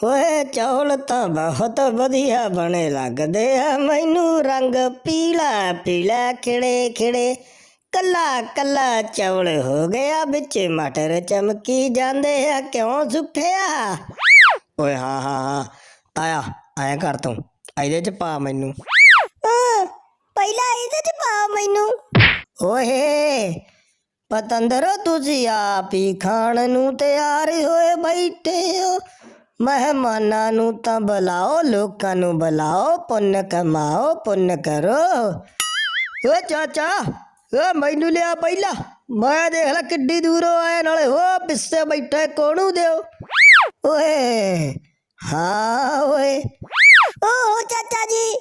ਓਏ ਚੌਲ ਤਾਂ ਬਹੁਤ ਵਧੀਆ ਬਣੇ ਲੱਗਦੇ ਆ। ਮੈਨੂੰ ਰੰਗ ਪੀਲਾ ਪੀਲਾ ਖਿੜੇ ਖਿੜੇ ਕੱਲਾ ਕੱਲਾ ਚੌਲ ਹੋ ਗਿਆ। ਵਿੱਚ ਮਟਰ ਚਮਕੀ ਜਾਂਦੇ ਆ। ਕਿਉਂ ਸੁੱਖਿਆ ਓਏ ਹਾਂ ਹਾਂ ਹਾਂ। ਆਇਆ ਆਇਆ ਕਰ ਤੂੰ। ਇਹਦੇ ਚ ਪਾ ਮੈਨੂੰ। ਪਹਿਲਾਂ ਇਹਦੇ ਚ ਪਾ ਮੈਨੂੰ। ਓਏ ਪਤੰਦਰੋ ਤੁਸੀਂ ਆਪ ਹੀ ਖਾਣ ਨੂੰ ਤਿਆਰ ਹੋਏ ਬੈਠੇ ਹੋ। ਮਹਿਮਾਨਾਂ ਨੂੰ ਤਾਂ ਬੁਲਾਓ ਲੋਕਾਂ ਨੂੰ ਬੁਲਾਓ ਪੁੰਨ ਕਮਾਓ ਪੁੰਨ ਕਰੋ। ਓ ਚਾਚਾ ਓ ਮੈਨੂੰ ਲਿਆ ਪਹਿਲਾਂ। ਮੈਂ ਦੇਖ ਲੈ ਕਿੱਡੀ ਦੂਰੋਂ ਆਇਆ ਨਾਲੇ ਹੋ ਪਿੱਛੇ ਬੈਠਾ ਕੋਣੂ ਦਿਓ? ਓਏ ਹਾਂ ਓਏ। ਓ ਚਾਚਾ ਜੀ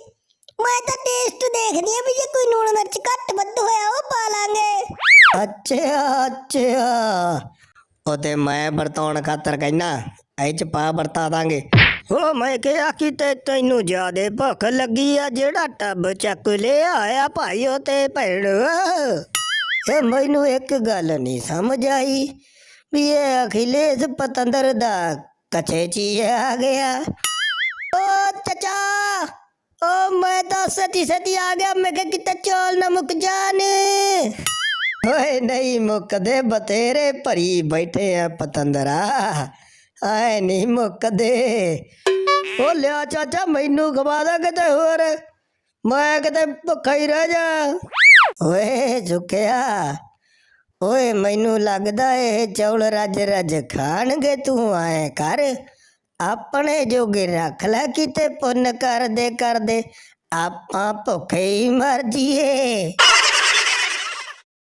ਮੈਂ ਤਾਂ ਟੇਸਟ ਦੇਖਦੀ ਆ ਵੀ ਜੇ ਕੋਈ ਲੂਣ ਮਿਰਚ ਘੱਟ ਵੱਧ ਹੋਇਆ ਉਹ ਪਾ ਲਾਂਗੇ। ਅੱਛਾ ਅੱਛਾ। ਉਹ ਤੇ ਮੈਂ ਵਰਤਾਉਣ ਖਾਤਰ ਕਹਿਣਾ ਇਹ ਚ ਪਾ ਵਰਤਾ ਦਾਂਗੇ ਉਹ ਮੈਂ ਕਿਹਾ ਕਿ ਤੇ ਤੈਨੂੰ ਜਿਆਦੇ ਭੁੱਖ ਲੱਗੀ ਆ ਜਿਹੜਾ ਟੱਬ ਚੱਕ ਲਿਆ ਆਇਆ ਭਾਈ ਉਹ ਤੇ ਭੈਣ ਇਹ ਮੈਨੂੰ ਇੱਕ ਗੱਲ ਨਹੀਂ ਸਮਝ ਆਈ ਵੀ ਇਹ ਅਖਿਲੇਸ਼ ਪਤੰਦਰ ਦਾ ਕਛੇ ਚੀ ਆ ਗਿਆ ਓ ਚਾਚਾ ਓ ਮੈਂ ਤਾਂ ਸਤੀ ਸਤੀ ਆ ਗਿਆ ਮੈਂ ਕਿਹਾ ਕਿਤੇ ਚੌਲ ਨਾ ਮੁੱਕ ਜਾਣ ਓਏ ਨਹੀਂ ਮੁੱਕਦੇ ਬਤੇਰੇ ਭਰੀ ਬੈਠੇ ਆ ਪਤੰਦਰਾ ਆਏ ਨਹੀਂ ਮੁੱਕਦੇ। ਓ ਲਿਆ ਚਾਚਾ ਮੈਨੂੰ ਖਵਾ ਦਾ ਕਿਤੇ ਹੋਰ। ਮੈਂ ਕਿਤੇ ਭੁੱਖਾ ਹੀ ਰਹਿ ਜਾ। ਓਏ ਝੁਕਿਆ। ਓਏ ਮੈਨੂੰ ਲੱਗਦਾ ਇਹ ਚੌਲ ਰੱਜ ਰੱਜ ਖਾਣਗੇ, ਤੂੰ ਆਏ ਕਰ। ਆਪਣੇ ਜੋਗੇ ਰੱਖ ਲੈ ਕਿਤੇ ਪੁੰਨ ਕਰਦੇ ਕਰਦੇ। ਆਪਾਂ ਭੁੱਖੇ ਹੀ ਮਰ ਜੀਏ